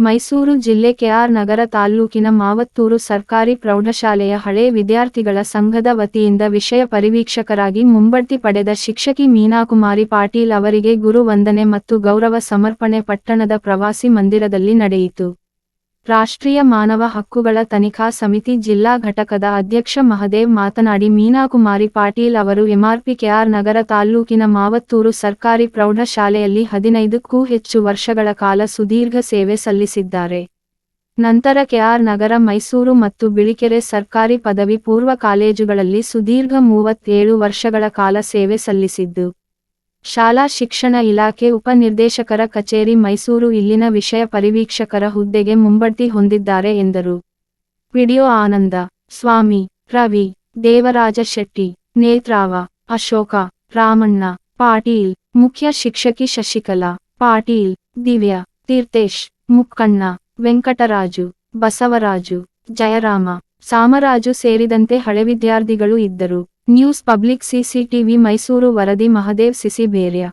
ಮೈಸೂರು ಜಿಲ್ಲೆ ಕೆಆರ್ ನಗರ ತಾಲ್ಲೂಕಿನ ಮಾವತ್ತೂರು ಸರ್ಕಾರಿ ಪ್ರೌಢಶಾಲೆಯ ಹಳೆ ವಿದ್ಯಾರ್ಥಿಗಳ ಸಂಘದ ವತಿಯಿಂದ ವಿಷಯ ಪರಿವೀಕ್ಷಕರಾಗಿ ಮುಂಬಡ್ತಿ ಪಡೆದ ಶಿಕ್ಷಕಿ ಮೀನಾಕುಮಾರಿ ಪಾಟೀಲ್ ಅವರಿಗೆ ಗುರು ವಂದನೆ ಮತ್ತು ಗೌರವ ಸಮರ್ಪಣೆ ಪಟ್ಟಣದ ಪ್ರವಾಸಿ ಮಂದಿರದಲ್ಲಿ ನಡೆಯಿತು. ರಾಷ್ಟ್ರೀಯ ಮಾನವ ಹಕ್ಕುಗಳ ತನಿಖಾ ಸಮಿತಿ ಜಿಲ್ಲಾ ಘಟಕದ ಅಧ್ಯಕ್ಷ ಮಹದೇವ್ ಮಾತನಾಡಿ, ಮೀನಾಕುಮಾರಿ ಪಾಟೀಲ್ ಅವರು ಎಂಆರ್ಪಿ ಕೆಆರ್ ನಗರ ತಾಲ್ಲೂಕಿನ ಮಾವತ್ತೂರು ಸರ್ಕಾರಿ ಪ್ರೌಢಶಾಲೆಯಲ್ಲಿ ಹದಿನೈದಕ್ಕೂ ಹೆಚ್ಚು ವರ್ಷಗಳ ಕಾಲ ಸುದೀರ್ಘ ಸೇವೆ ಸಲ್ಲಿಸಿದ್ದಾರೆ. ನಂತರ ಕೆಆರ್ ನಗರ, ಮೈಸೂರು ಮತ್ತು ಬಿಳಿಕೆರೆ ಸರ್ಕಾರಿ ಪದವಿ ಪೂರ್ವ ಕಾಲೇಜುಗಳಲ್ಲಿ ಸುದೀರ್ಘ ಮೂವತ್ತೇಳು ವರ್ಷಗಳ ಕಾಲ ಸೇವೆ ಸಲ್ಲಿಸಿದ್ದು ಶಾಲಾ ಶಿಕ್ಷಣ ಇಲಾಖೆ ಉಪನಿರ್ದೇಶಕರ ಕಚೇರಿ ಮೈಸೂರು ಇಲ್ಲಿನ ವಿಷಯ ಪರಿವೀಕ್ಷಕರ ಹುದ್ದೆಗೆ ಮುಂಬಡ್ತಿ ಹೊಂದಿದ್ದಾರೆ ಎಂದರು. ವಿಡಿಯೋ ಆನಂದ, ಸ್ವಾಮಿ, ರವಿ, ದೇವರಾಜ ಶೆಟ್ಟಿ, ನೇತ್ರಾವ, ಅಶೋಕ, ರಾಮಣ್ಣ, ಪಾಟೀಲ್, ಮುಖ್ಯ ಶಿಕ್ಷಕಿ ಶಶಿಕಲಾ, ಪಾಟೀಲ್, ದಿವ್ಯಾ, ತೀರ್ಥೇಶ್, ಮುಕ್ಕಣ್ಣ, ವೆಂಕಟರಾಜು, ಬಸವರಾಜು, ಜಯರಾಮ, ಸಾಮರಾಜು ಸೇರಿದಂತೆ ಹಳೆ ವಿದ್ಯಾರ್ಥಿಗಳು ಇದ್ದರು. ನ್ಯೂಸ್ ಪಬ್ಲಿಕ್ ಸಿಸಿಟಿವಿ ಮೈಸೂರು ವರದಿ ಮಹದೇವ್ ಸಿಸಿ ಬೇರ್ಯ